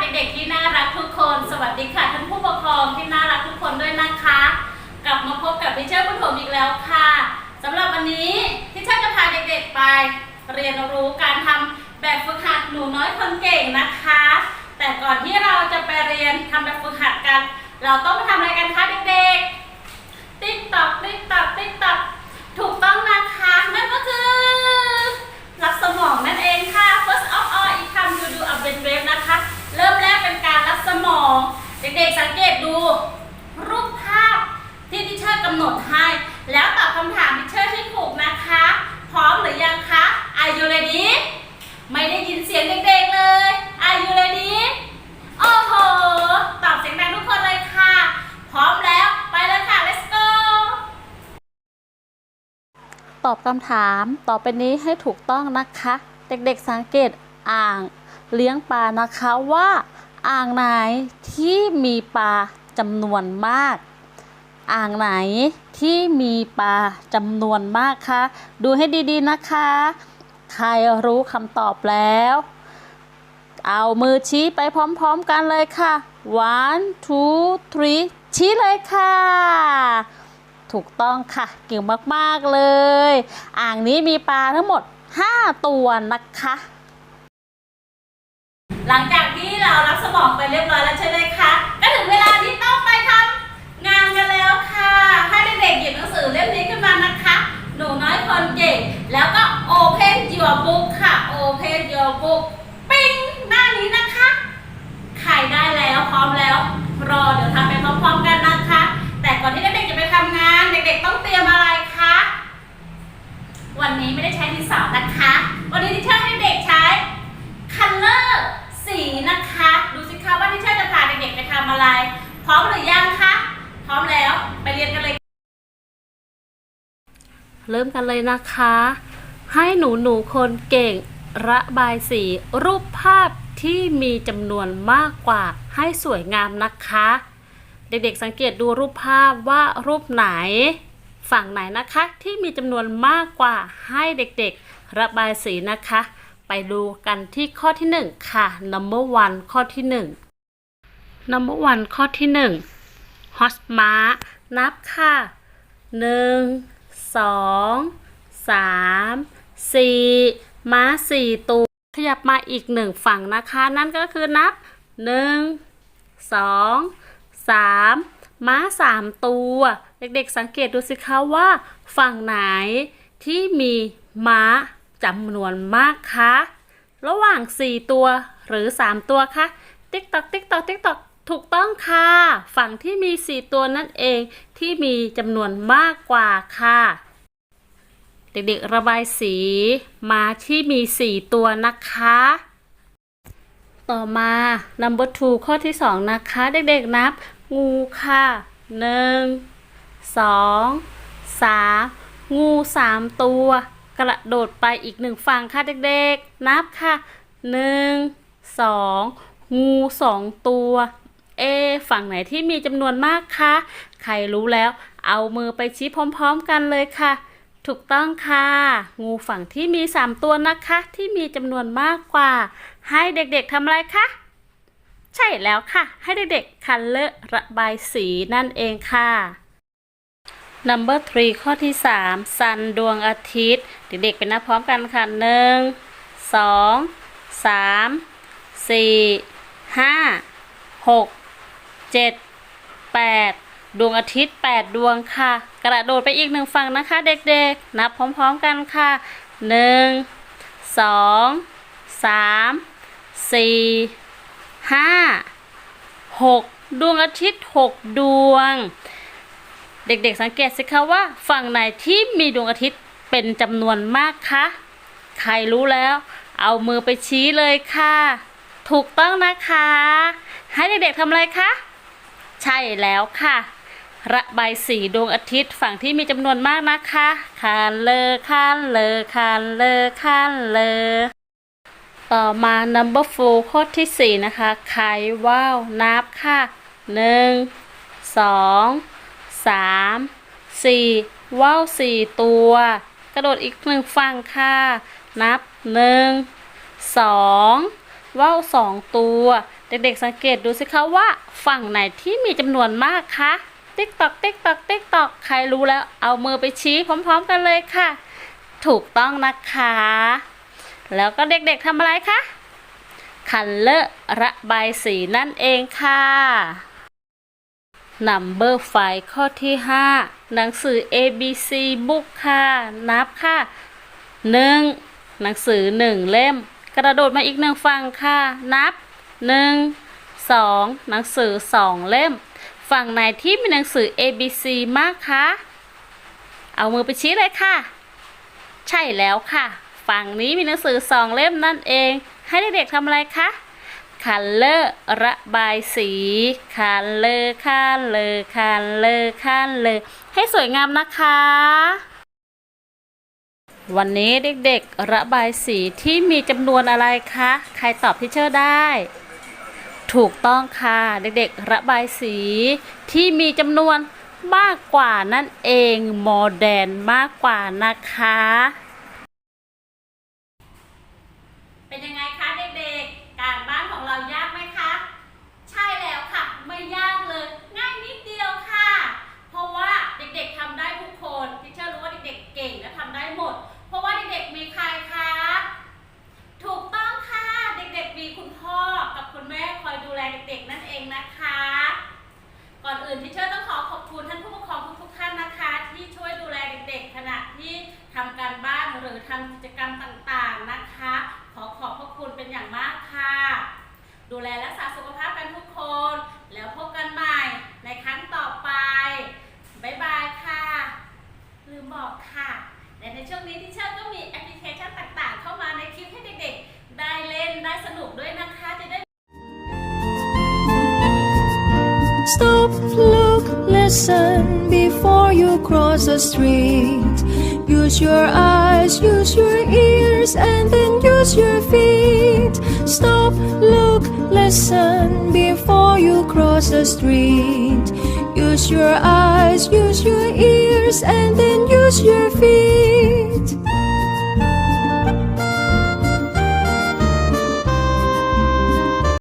เด็กๆที่น่ารักทุกคน สวัสดีค่ะท่านผู้ปกครองที่น่ารักทุกคนด้วยนะคะ กลับมาพบกับทิเชอร์ผู้ถมอีกแล้วค่ะสำหรับวันนี้ทิเชอร์จะพาเด็กๆไป เรียนรู้การทำแบบฝึกหัดหนูน้อยคนเก่งนะคะ แต่ก่อนที่เราจะไปเรียนทำแบบฝึกหัดกัน เราต้องไปทำอะไรกันคะเด็กๆ ติ๊กตอกติ๊กตอกติ๊กตอกถูกต้องนะคะนั่นก็คือ รับสมองนั่นเองค่ะ first of all it come to do a brain wave นะคะ เริ่มแรกเป็นการรับสมอง เด็กๆสังเกตดู รูปภาพที่ทิเชอร์กำหนดให้ แล้วตอบคำถามทิเชอร์ให้ถูกนะคะ พร้อมหรือยังคะ Are you ready ไม่ได้ยินเสียงเด็กๆเลย Are you ready โอ้โห ตอบเสียงดังทุกคนเลยค่ะ พร้อมแล้วไปเลยค่ะ let's go ต อบคำถาม ต่อไปนี้ให้ถูกต้องนะคะ เด็กๆสังเกตอ่างเลี้ยงปลานะคะว่า อ่างไหนที่มีปลาจำนวนมาก อ่างไหนที่มีปลาจำนวนมากคะดูให้ดีๆนะคะ ใครรู้คำตอบแล้ว เอามือชี้ไปพร้อมๆกันเลยค่ะ one two three ชี้เลยค่ะ ถูกต้องค่ะ เก่งมากๆเลย อ่างนี้มีปลาทั้งหมด 5 ตัวนะคะ หลังจากที่เรารับสมองไปเรียบร้อยแล้วใช่ไหมคะ ก็ถึงเวลาที่ต้องไปทำงานกันแล้วค่ะ ให้เด็กๆหยิบหนังสือเล่มนี้ขึ้นมานะคะ หนูน้อยคนเก่ง แล้วก็ open your book ค่ะ open your book ปิ้งหน้านี้นะคะ ใครได้แล้วพร้อมแล้ว รอเดี๋ยวทำไปพร้อมๆกันนะคะ แต่ก่อนที่เด็กๆจะไปทำงาน เด็กๆต้องเตรียมอะไรคะ วันนี้ไม่ได้ใช้ดินสอนะคะ วันนี้ที่เชอร์ให้เด็กใช้ คัลเลอร์สีนะคะ ดูสิคะว่าที่เชอร์จะพาเด็กๆไปทำอะไร พ ร้อมหรือยังคะ พร้อมแล้ว ไปเรียนกันเลย เริ่มกันเลยนะคะ ให้หนูหนูคนเก่ง ระบายสี รูปภาพที่มีจำนวนมากกว่าให้สวยงามนะคะ เด็กๆสังเกตดูรูปภาพว่ารูปไหน ฝั่งไหนนะคะที่มีจำนวนมากกว่าให้เด็กๆ ระบายสีนะคะ ไปดูกันที่ข้อที่หนึ่งค่ะ number one ข้อที่หนึ่ง number one ข้อที่หนึ่งฮอสม้า นับค่ะหนึ่งสองสามสี่ม้าสี่ตัวขยับมาอีกหนึ่งฝั่งนะคะ นั่นก็คือนับหนึ่งสองสามม้าสามตัว เด็กๆสังเกตดูสิคะว่า ฝั่งไหนที่มีม้าจำนวนมากคะ ระหว่าง 4 ตัวหรือ 3 ตัวคะ ติ๊กตอกติ๊กตอกติ๊กตอก ถูกต้องค่ะ ฝั่งที่มี 4 ตัวนั่นเองที่มีจำนวนมากกว่าค่ะ เด็กๆระบายสีมาที่มี 4 ตัวนะคะ ต่อมา number two ข้อที่ 2 นะคะ เด็กๆนับ งูค่ะ 1 2 3 งู 3 ตัว กระโดดไปอีกหนึ่งฝั่งค่ะเด็กๆ นับค่ะ 1 2 งู 2 ตัว เอ ฝั่งไหนที่มีจำนวนมากคะใครรู้แล้ว เอามือไปชี้พร้อมๆ กันเลยค่ะ ถูกต้องค่ะ งูฝั่งที่มี 3 ตัวนะคะ ที่มีจำนวนมากกว่า ให้เด็กๆทำอะไรคะใช่แล้วค่ะ ให้เด็กๆคันเลอร์ระบายสีนั่นเองค่ะ number three ข้อที่3ซันดวงอาทิตย์ เด็กๆเป็นนับพร้อมกันค่ะหนึ่งสอง สามสี่ห้าหกเจ็ดแปดดวงอาทิตย์ 8 ดวงค่ะ กระโดดไปอีกหนึ่งฝั่งนะคะ เด็กๆ นับพร้อมๆกันค่ะหนึ่งสองสามสี่ห้าหกดวงอาทิตย์ 6 ดวง เด็กๆสังเกตสิคะว่า ฝั่งไหนที่มีดวงอาทิตย์เป็นจำนวนมากคะ ใครรู้แล้ว เอามือไปชี้เลยค่ะ ถูกต้องนะคะ ให้เด็กๆทำอะไรคะ ใช่แล้วค่ะ ระบายสีดวงอาทิตย์ฝั่งที่มีจำนวนมากนะคะคันเลอคันเลอคันเลอคันเลอต่อมา number four ข้อที่ 4 นะคะไขว่าวนับค่ะ 1 2สามสี่ว่าวสี่ตัว กระโดดอีกหนึ่งฝั่งค่ะ นับหนึ่งสอง ว่าวสองตัว เด็กๆสังเกตดูสิคะว่าฝั่งไหนที่มีจำนวนมากคะติ๊กตอกติ๊กตอกติ๊กตอกใครรู้แล้วเอามือไปชี้พร้อม ๆ กันเลยค่ะ ถูกต้องนะคะ แล้วก็เด็กๆทำอะไรคะคันเลอร์ระบายสีนั่นเองค่ะ Number ไฟข้อที่ 5 หนังสือ A B C Book ค่ะ นับค่ะ 1. หนังสือ 1 เล่ม กระโดดมาอีกหนึ่งฝั่งค่ะ นับ1 2หนังสือ2เล่ม ฝั่งไหนที่มีหนังสือ A B C มากคะ เอามือไปชี้เลยค่ะ ใช่แล้วค่ะ ฝั่งนี้มีหนังสือ2เล่มนั่นเอง ให้เด็กๆทำอะไรคะคันเลอร์ระบายสีคันเลอร์คันเลอร์คันเลอร์คันเลอร์ให้สวยงามนะคะ วันนี้เด็กๆ ระบายสีที่มีจำนวนอะไรคะ ใครตอบที่เชอร์ได้ ถูกต้องค่ะ เด็กๆ ระบายสีที่มีจำนวนมากกว่านั่นเองโมเดนมากกว่านะคะ เป็นยังไงคะเด็กๆ การบ้านของเรายากไหมคะ ใช่แล้วค่ะ ไม่ยากเลย ง่ายนิดเดียวค่ะ เพราะว่าเด็กๆทำได้ทุกคนที่เชื่อรู้ว่าเด็กๆเก่งและทำได้หมด เพราะว่าเด็กๆมีใครคะ ถูกต้องค่ะ เด็กๆมีคุณพ่อกับคุณแม่คอยดูแลเด็กๆนั่นเองนะคะ ก่อนอื่นที่เชอร์ต้องขอขอบคุณท่านผู้ปกครองทุกๆท่านนะคะ ที่ช่วยดูแลเด็กๆขณะที่ทำการบ้านหรือทำกิจกรรมต่างๆนะคะ ขอขอบพระคุณเป็นอย่างมากค่ะ ดูแลรักษาสุขภาพกันทุกคน แล้วพบกันใหม่ในครั้งต่อไป บ๊ายบายค่ะ ลืมบอกค่ะ และใน ช่วงนี้ที่เชอร์ก็มีแอปพลิเคชันต่างๆ เข้ามาในคลิปให้เด็กๆ ได้เล่นได้สนุกด้วยนะคะ จะได้ Stop, look, listen before you cross the street. Use your eyes, use your ears, and then use your feet. Stop, look, listen before you cross the street. Use your eyes, use your ears, and then use your feet.